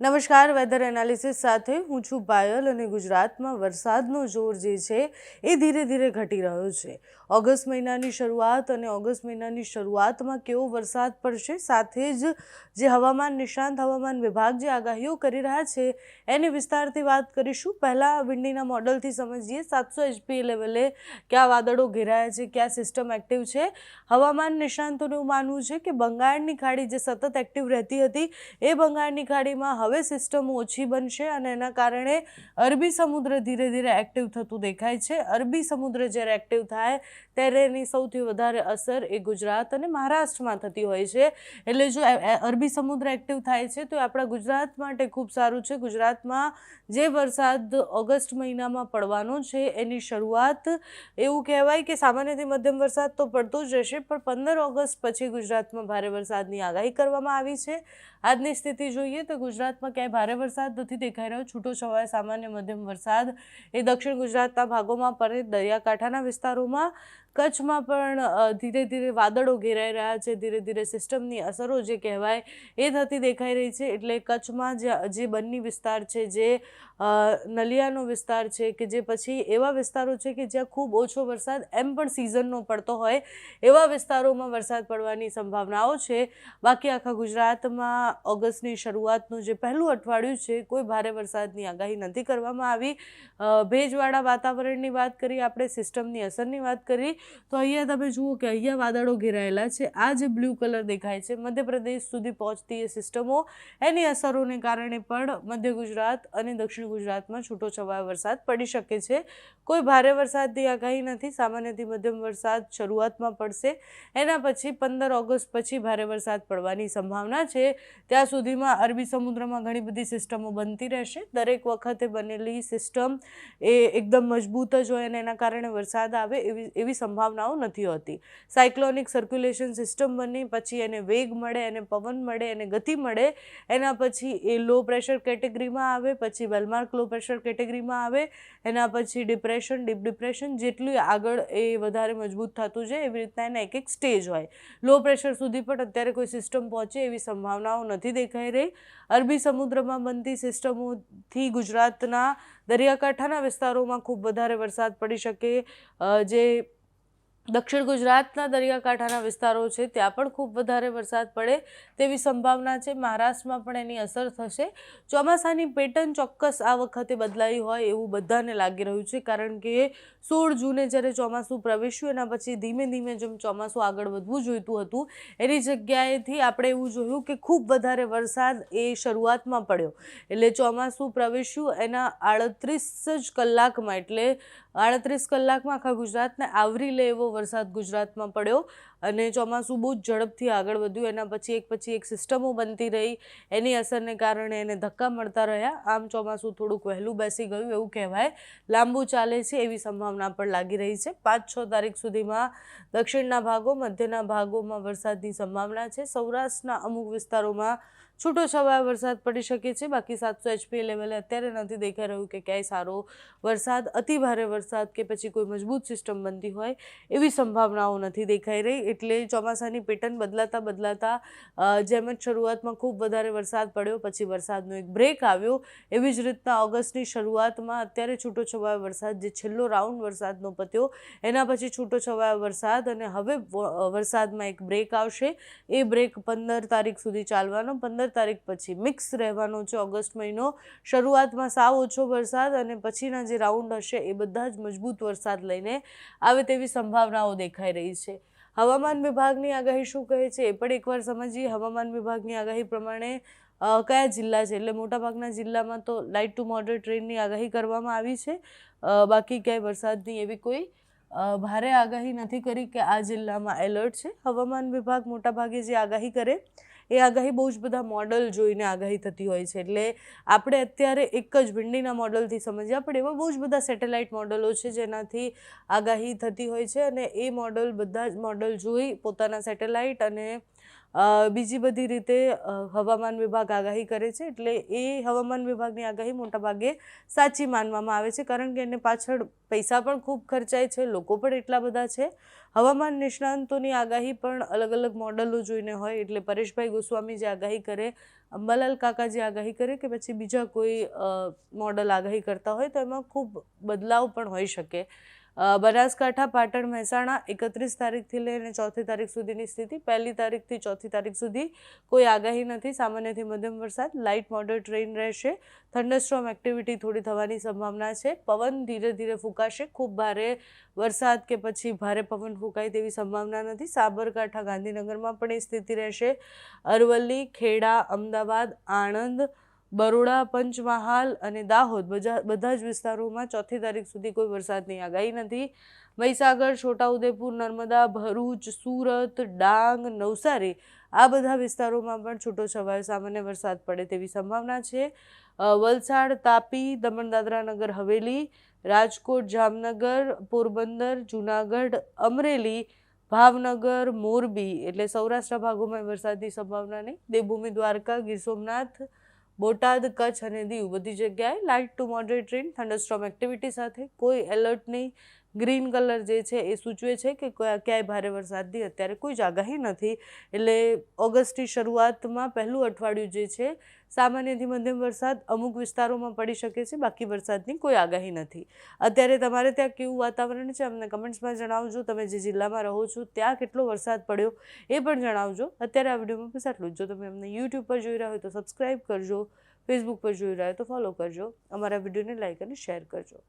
નમસ્કાર weather analysis સાથે હું છું પાયલ અને ગુજરાતમાં વરસાદનો જોર જે છે એ ધીરે ધીરે ઘટી રહ્યો છે. ઓગસ્ટ મહિનાની શરૂઆત અને ઓગસ્ટ મહિનાની શરૂઆતમાં કેવો વરસાદ પડશે સાથે જ જે હવામાન, નિષ્ણાંત હવામાન વિભાગ જે આગાહીઓ કરી રહ્યા છે એની વિસ્તારથી વાત કરીશું. પહેલાં વિંડીના મોડલથી સમજીએ. સાતસો એચપી લેવલે કયા વાદળો ઘેરાયા છે, કયા સિસ્ટમ એક્ટિવ છે? હવામાન, નિષ્ણાંતોનું માનવું છે કે બંગાળની ખાડી જે સતત એક્ટિવ રહેતી હતી, એ બંગાળની ખાડીમાં હવે સિસ્ટમ ઓછી બનશે અને એના કારણે અરબી સમુદ્ર ધીરે ધીરે એક્ટિવ થતું દેખાય છે. અરબી સમુદ્ર જ્યારે એક્ટિવ થાય, ત્યારે એની સૌથી વધારે અસર એ ગુજરાત અને મહારાષ્ટ્રમાં થતી હોય છે. એટલે જો અરબી સમુદ્ર એક્ટિવ થાય છે, તો આપણા ગુજરાત માટે ખૂબ સારું છે. ગુજરાતમાં જે વરસાદ ઓગસ્ટ મહિનામાં પડવાનો છે, એની શરૂઆત એવું કહેવાય કે સામાન્યથી મધ્યમ વરસાદ તો પડતો જ રહેશે, પણ પંદર ઓગસ્ટ પછી ગુજરાતમાં ભારે વરસાદની આગાહી કરવામાં આવી છે. આજની સ્થિતિ જોઈએ તો ગુજરાતમાં ક્યાંય ભારે વરસાદ નથી દેખાઈ રહ્યો. છૂટો છવાયો સામાન્ય મધ્યમ વરસાદ. એ દક્ષિણ ગુજરાતના ભાગોમાં પડે દરિયાકાંઠાના વિસ્તારોમાં કચ્છમાં પણ ધીરે ધીરે વાદળો ઘેરાઈ રહ્યા છે. ધીરે ધીરે સિસ્ટમની અસરો જે કહેવાય એ થતી દેખાઈ રહી છે. એટલે કચ્છમાં જે જે બન્ની વિસ્તાર છે, જે નલિયાનો વિસ્તાર છે કે જે પછી એવા વિસ્તારો છે કે જ્યાં ખૂબ ઓછો વરસાદ એમ પણ સિઝનનો પડતો હોય, એવા વિસ્તારોમાં વરસાદ પડવાની સંભાવનાઓ છે. બાકી આખા ગુજરાતમાં ઓગસ્ટની શરૂઆતનું જે પહેલું અઠવાડિયું છે, કોઈ ભારે વરસાદની આગાહી નથી કરવામાં આવી. ભેજવાળા વાતાવરણની વાત કરી, આપણે સિસ્ટમની અસરની વાત કરી, તો અહીંયા તમે જુઓ કે અહીંયા વાદળો ઘેરાયેલા છે. આ જે બ્લુ કલર દેખાય છે, મધ્યપ્રદેશ સુધી પહોંચતી એ સિસ્ટમો, એની અસરોને કારણે પણ મધ્ય ગુજરાત અને દક્ષિણ ગુજરાતમાં છૂટો છવાયો વરસાદ પડી શકે છે. કોઈ ભારે વરસાદની આગાહી નથી, સામાન્યથી મધ્યમ વરસાદ શરૂઆતમાં પડશે. એના પછી પંદર ઓગસ્ટ પછી ભારે વરસાદ પડવાની સંભાવના છે. ત્યાં સુધીમાં અરબી સમુદ્રમાં ઘણી બધી સિસ્ટમો બનતી રહેશે. દરેક વખતે બનેલી સિસ્ટમ એ એકદમ મજબૂત જ હોય અને એના કારણે વરસાદ આવે એવી એવી સંભાવનાઓ નથી હોતી. સાયક્લોનિક સર્ક્યુલેશન સિસ્ટમ બની, પછી એને વેગ મળે, એને પવન મળે, એને ગતિ મળે, એના પછી એ લો પ્રેશર કેટેગરીમાં આવે, પછી વેલમાર્ક લો પ્રેશર કેટેગરીમાં આવે, એના પછી ડિપ્રેશન ડીપ ડિપ્રેશન જેટલું આગળ એ વધારે મજબૂત થતું જાય, એવી રીતના એના એક એક સ્ટેજ હોય. લો પ્રેશર સુધી પણ અત્યારે કોઈ સિસ્ટમ પહોંચે એવી સંભાવનાઓ નથી દેખાઈ રહી. અરબી સમુદ્રમાં બનતી સિસ્ટમોથી ગુજરાતના દરિયાકાંઠાના વિસ્તારોમાં ખૂબ વધારે વરસાદ પડી શકે જે દક્ષિણ ગુજરાતના દરિયાકાંઠાના વિસ્તારો છે, ત્યાં પણ ખૂબ વધારે વરસાદ પડે તેવી સંભાવના છે. મહારાષ્ટ્રમાં પણ એની અસર થશે. ચોમાસાની પેટર્ન ચોક્કસ આ વખતે બદલાઈ હોય એવું બધાને લાગી રહ્યું છે, કારણ કે સોળ જૂને જ્યારે ચોમાસું પ્રવેશ્યું, એના પછી ધીમે ધીમે જેમ ચોમાસું આગળ વધવું જોઈતું હતું, એની જગ્યાએથી આપણે એવું જોયું કે ખૂબ વધારે વરસાદ એ શરૂઆતમાં પડ્યો. એટલે ચોમાસું પ્રવેશ્યું એના આડત્રીસ જ કલાકમાં, એટલે આડત્રીસ કલાકમાં આખા ગુજરાતને આવરી લે એવો વરસાદ ગુજરાતમાં પડ્યો અને ચોમાસું બહુ જ ઝડપથી આગળ વધ્યું. એના પછી એક પછી એક સિસ્ટમો બનતી રહી. એની અસરને કારણે એને ધક્કા મળતા રહ્યા. આમ ચોમાસું થોડુંક વહેલું બેસી ગયું એવું કહેવાય. લાંબુ ચાલે છે એવી સંભાવના પણ લાગી રહી છે. પાંચ છ તારીખ સુધીમાં દક્ષિણના ભાગો, મધ્યના ભાગોમાં વરસાદની સંભાવના છે. સૌરાષ્ટ્રના અમુક વિસ્તારોમાં છૂટો છવાયો વરસાદ પડી શકે છે. બાકી સાતસો એચપી લેવલે અત્યારે નથી દેખાઈ રહ્યું કે ક્યાંય સારો વરસાદ, અતિ ભારે વરસાદ કે પછી કોઈ મજબૂત સિસ્ટમ બનતી હોય એવી સંભાવનાઓ નથી દેખાઈ રહી. એટલે ચોમાસાની પેટર્ન બદલાતા બદલાતા જેમ જ શરૂઆતમાં ખૂબ વધારે વરસાદ પડ્યો, પછી વરસાદનો એક બ્રેક આવ્યો. એવી જ રીતના ઓગસ્ટની શરૂઆતમાં અત્યારે છૂટો છવાયો વરસાદ, જે છેલ્લો રાઉન્ડ વરસાદનો પત્યો, એના પછી છૂટો છવાયો વરસાદ અને હવે વરસાદમાં એક બ્રેક આવશે. એ બ્રેક પંદર તારીખ સુધી ચાલવાનો. પંદર તારીખ પછી. મિક્સ રહેવાનો છે ઓગસ્ટ મહિનો. શરૂઆતમાં સાવ ઓછો વરસાદ અને પછીના જે રાઉન્ડ હશે એ બધા જ મજબૂત વરસાદ લઈને આવે તેવી સંભાવનાઓ દેખાઈ રહી છે. હવામાન વિભાગની આગાહી શું કહે છે એ પણ એકવાર સમજીએ. હવામાન વિભાગની આગાહી પ્રમાણે કયા જિલ્લા છે? એટલે મોટાભાગના જિલ્લામાં તો લાઇટ ટુ મોડરેટ રેનની આગાહી કરવામાં આવી છે. બાકી ક્યાંય વરસાદની એવી કોઈ ભારે આગાહી નથી કરી કે આ જિલ્લામાં એલર્ટ છે. હવામાન વિભાગ મોટાભાગે જે આગાહી કરે એ આગાહી બહુ જ બધા મોડલ જોઈને આગાહી થતી હોય છે. એટલે આપણે અત્યારે એક જ ભીંડીના મોડલથી સમજ્યા, પણ એવા બહુ જ બધા સેટેલાઇટ મોડલો છે જેનાથી આગાહી થતી હોય છે અને એ મોડલ બધા જ મોડલ જોઈ પોતાના સેટેલાઇટ અને બીજી બધી રીતે હવામાન વિભાગ આગાહી કરે છે, એટલે એ હવામાન વિભાગની આગાહી મોટાભાગે સાચી માનવામાં આવે છે, કારણ કે એને પાછળ પૈસા પણ ખૂબ ખર્ચાય છે, લોકો પણ એટલા બધા છે. હવામાન નિષ્ણાંતોની આગાહી પણ અલગ અલગ મોડલો જોઈને હોય, એટલે પરેશભાઈ ગોસ્વામી જે આગાહી કરે, અંબાલાલ કાકા જે આગાહી કરે કે પછી બીજા કોઈ મોડલ આગાહી કરતા હોય, તો એમાં ખૂબ બદલાવ પણ હોઈ શકે. બનાસકાંઠા, પાટણ, મહેસાણા એકત્રીસ તારીખથી લઈને ચોથી તારીખ સુધીની સ્થિતિ. પહેલી તારીખથી ચોથી તારીખ સુધી કોઈ આગાહી નથી. સામાન્યથી મધ્યમ વરસાદ, લાઇટ મોડરેટ રેઇન રહેશે. થંડરસ્ટ્રોમ એક્ટિવિટી થોડી થવાની સંભાવના છે. પવન ધીરે ધીરે ફૂંકાશે. ખૂબ ભારે વરસાદ કે પછી ભારે પવન ફૂંકાય તેવી સંભાવના નથી. સાબરકાંઠા, ગાંધીનગરમાં પણ એ સ્થિતિ રહેશે. અરવલ્લી, ખેડા, અમદાવાદ, આણંદ બરોડા, પંચમહાલ અને દાહોદ બધા જ વિસ્તારોમાં ચોથી તારીખ સુધી કોઈ વરસાદની આગાહી નથી. મહીસાગર, છોટાઉદેપુર, નર્મદા, ભરૂચ, સુરત, ડાંગ, નવસારી આ બધા વિસ્તારોમાં પણ છૂટો છવાયો સામાન્ય વરસાદ પડે તેવી સંભાવના છે. વલસાડ, તાપી દમણ દાદરા નગર, હવેલી, રાજકોટ, જામનગર, પોરબંદર, જુનાગઢ, અમરેલી, ભાવનગર, મોરબી એટલે સૌરાષ્ટ્ર ભાગોમાં વરસાદની સંભાવના નહીં. દેવભૂમિ દ્વારકા, ગીર સોમનાથ બોટાદ, કચ્છ અને દીવ બધી જગ્યાએ light to moderate rain thunderstorm activity સાથે કોઈ એલર્ટ નહીં. ગ્રીન કલર જે છે એ સૂચવે છે કે ક્યાંય ભારે વરસાદની અત્યારે કોઈ જ આગાહી નથી. એટલે ઓગસ્ટની શરૂઆતમાં પહેલું અઠવાડિયું જે છે, સામાન્યથી મધ્યમ વરસાદ અમુક વિસ્તારોમાં પડી શકે છે, બાકી વરસાદની કોઈ આગાહી નથી. અત્યારે તમારે ત્યાં કેવું વાતાવરણ છે, અમને કમેન્ટ્સમાં જણાવજો. તમે જે જિલ્લામાં રહો છો, ત્યાં કેટલો વરસાદ પડ્યો એ પણ જણાવજો. અત્યારે આ વિડીયોમાં બસ આટલું જો. તમે અમને યુટ્યુબ પર જોઈ રહ્યા હોય તો સબસ્ક્રાઈબ કરજો ફેસબુક પર જોઈ રહ્યા હોય તો ફોલો કરજો. અમારા વિડીયોને લાઈક અને શેર કરજો.